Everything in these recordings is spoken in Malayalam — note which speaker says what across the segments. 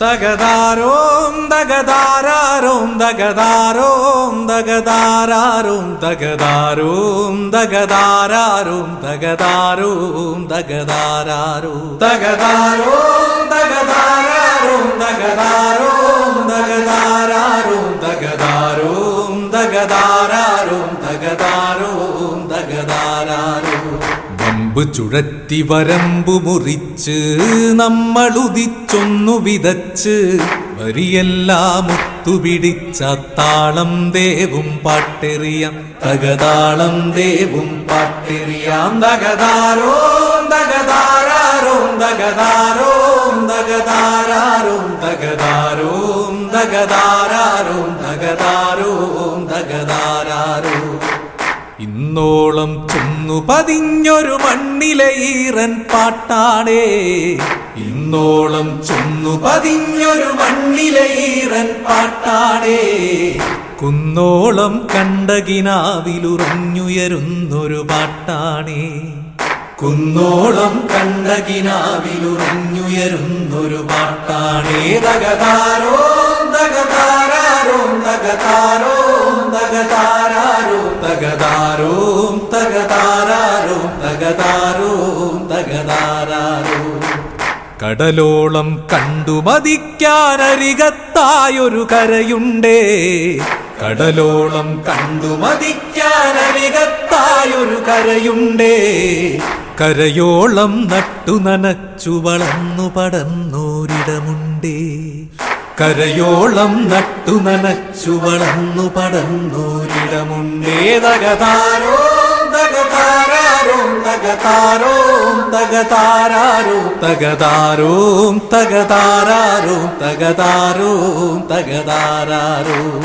Speaker 1: തകതാരോം തകതാരോം തകതാരോം തകതാരോം തകതാരോം തകതാരോം തകതാരോം തകതാരോ തകതാരോം തകതാരോം തകതാരോം തകതാരോം ചുഴറ്റി വരമ്പു മുറിച്ച് നമ്മളുദിച്ചൊന്നു വിതച്ച് വരിയെല്ലാം ഒത്തുപിടിച്ച താളം ദേവും പാട്ടെറിയാം തകതാളം ദേവും പാട്ടെറിയാം. തകതാരോ തകതാരോ തകതാരോ തകതാരോം തകതാരോം തകതാരോം തകതാരോം തകതാരോം ഇന്നോളം ചെന്നു പതിഞ്ഞൊരു മണ്ണിലെ ഈറൻ പാട്ടാണേ. ഇന്നോളം ചെന്നു പതിഞ്ഞൊരു മണ്ണിലെ ഈറൻ പാട്ടാണേ. കുന്നോളം കണ്ടകിനാവിലുറഞ്ഞുയരുന്നൊരു പാട്ടാണേ. കുന്നോളം കണ്ടകിനാവിലുറഞ്ഞുയരുന്നൊരു പാട്ടാണേ. തകതാരോ തകതാരോ കണ്ടു തകതാരോ തകതാരോ തകതാരോ കടലോളം കണ്ടുമതിക്കാനരികത്തായൊരു കരയുണ്ടേ. കടലോളം കരയുണ്ടേ. കരയോളം നട്ടു നനച്ചു വളർന്നു പടർന്നോരിടമുണ്ടേ കരയോളം നട്ടു നനച്ചു വളർന്നു പടന്നൂരിടമുണ്ടേതകതാരോ തകതാരാരോം തകതാരോം തകതാരാരോം തകതാരോം തകതാരാരോം തകതാരോം തകതാരാരോം.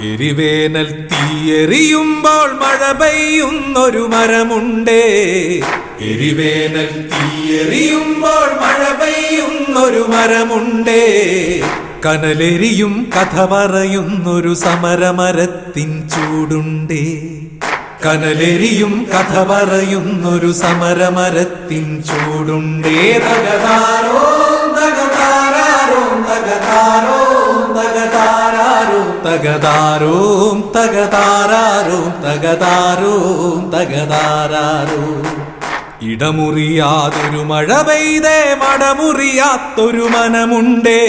Speaker 1: എരിവേനൽ തീയെറിയുമ്പോൾ മഴ പെയ്യുന്നൊരു മരമുണ്ടേ. എരിവേനൽ തീയെറിയുമ്പോൾ മഴ പെയ്യുന്നൊരു മരമുണ്ടേ. കനലെരിയും കഥ പറയുന്നൊരു സമരമരത്തിൻ ചൂടുണ്ടേ. കനലെരിയും കഥ പറയുന്നൊരു സമരമരത്തിൻ ചൂടുണ്ടേ. തകതാരോ തകതാരോ തകതാരോ തകതാരോ തകതാരോം തകതാരോ ഇടമുറിയാതൊരു മഴ പെയ്തേ മടമുറിയാത്തൊരു മനമുണ്ടേ.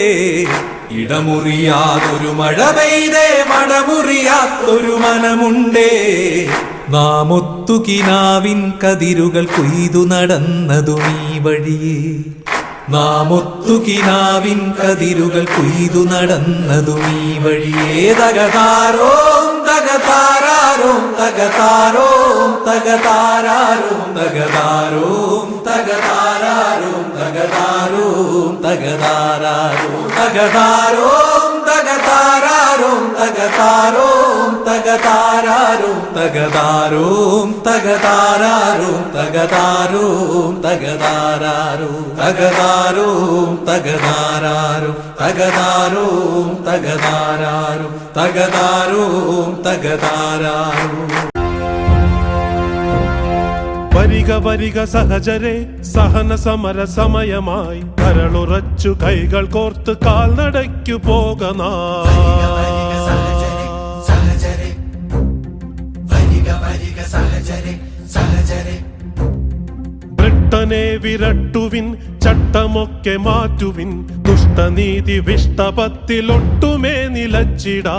Speaker 1: ഇടമുറിയാതൊരു മഴ പെയ്തേ മടമുറിയാത്തൊരു മനമുണ്ടേ. നാമൊത്തുകിനാവിൻ കതിരുകൾ കൊയ്തു നടന്നതു നീ വഴിയേ. നാം ഒത്തുകിനാവിൻ കതിരുകൾ കൊയ്തു നടന്നതു ഈ വഴിയേ തകതാരോം തകതാരോ തകതാരോം തകതാരോ തകതാരോം തകതാരോ തകതാരോം തകതാരോ തകതാരോം തകതാരോ തകതാരോ തകതാരാരും തകതാരും തകതാരാരും തകതാരും തകതാരാരും തകതാരും തകതാരാരും തകതാരും തകതാരാരും തകതാരും തകതാരാരും.
Speaker 2: വരിക വരിക സഹജരെ സഹന സമര സമയമായി കരളുറച്ചു കൈകൾ കോർത്ത് കാൽനടയ്ക്കു പോകനാ. ബ്രിട്ടനെ വിരട്ടുവിൻ ചട്ടമൊക്കെ മാറ്റുവിൻ ദുഷ്ടനീതി വിഷ്ടപത്തിലൊട്ടുമേ നിലച്ചിടാ.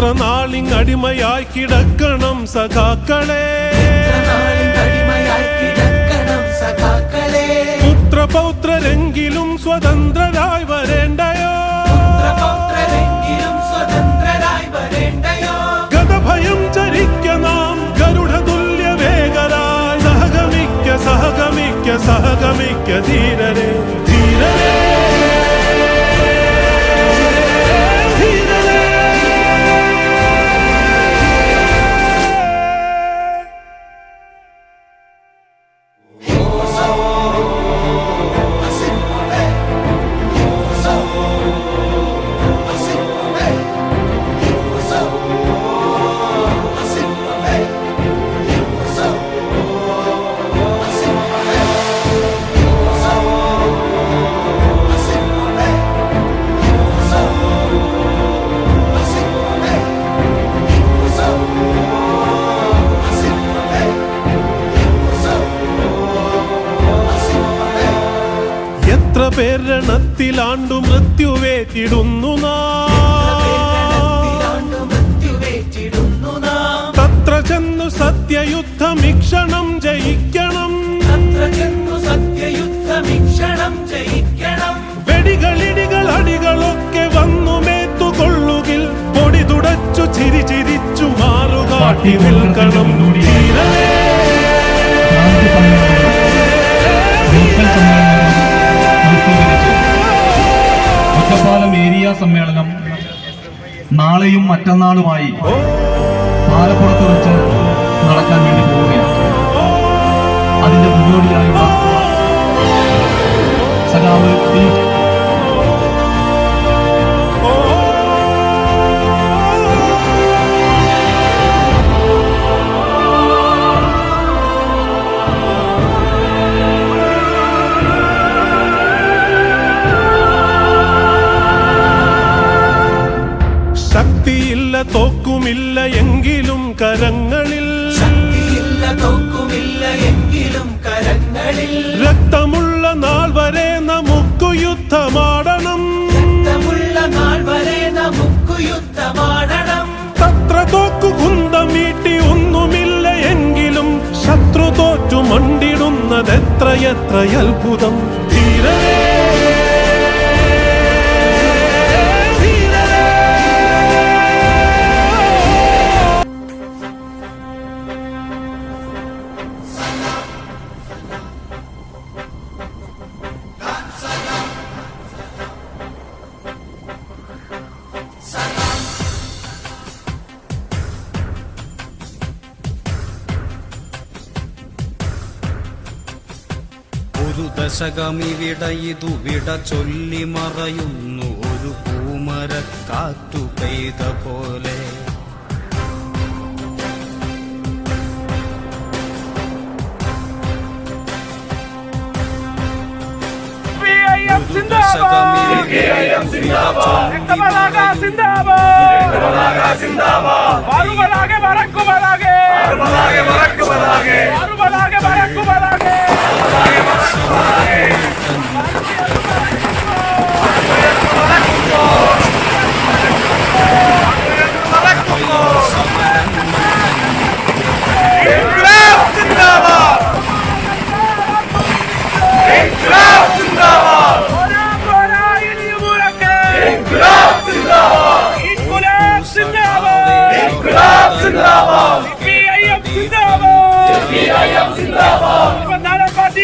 Speaker 2: എത്ര നാളിൻ അടിമയായി കിടക്കണം സഖാക്കളെ. പുത്രപൗത്രരെങ്കിലും സ്വതന്ത്രരായി വരേണ്ടയോ? ഗതഭയം ചരിക്ക നാം ഗരുഡതുല്യ വേഗരായി സഹഗമിക്ക സഹഗമിക്ക സഹഗമിക്ക ധീരരേ ധീരരെ. എത്ര പേരണത്തിലാണ്ടു മൃത്യുവേറ്റിടുന്നു തത്ര ചെന്നു സത്യയുദ്ധമിക്ഷണം ജയിക്കണം. വെടികളിടികൾ അടികളൊക്കെ വന്നു മേത്തുകൊള്ളുകിൽ. പൊടി തുടച്ചു ചിരി ചിരിച്ചു മാറുകാട്ടി നിൽക്കണം.
Speaker 3: ഒറ്റപ്പാലം സമ്മേളനം നാളെയും മറ്റന്നാളുമായി പാലപ്പുറത്ത് വെച്ച് നടക്കാൻ വേണ്ടി പോവുകയാണ്. അതിന്റെ മുന്നോടിയായുള്ള സഖാവ്
Speaker 2: எത്ര அற்புதம் தீரரே Sana. ധീരരേ.
Speaker 4: ഒരു ദശകമിവിട ഇതു വിട ചൊല്ലി മറയുന്നു. ഒരു പൂമര കാറ്റു പെയ്ത പോലെ. ഒരു ദശകമിവിട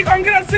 Speaker 5: Congress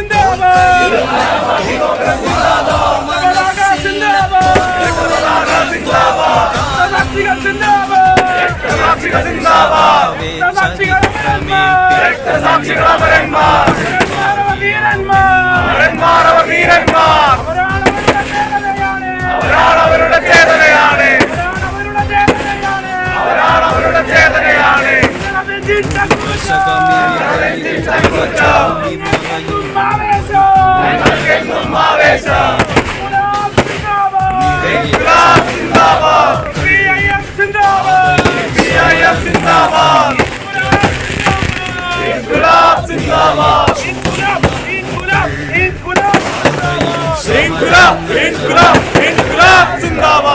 Speaker 5: İnkulab! İnkulab! İnkulab! İnkulab! İnkulab! İnkulab! İnkulab! İnkulab!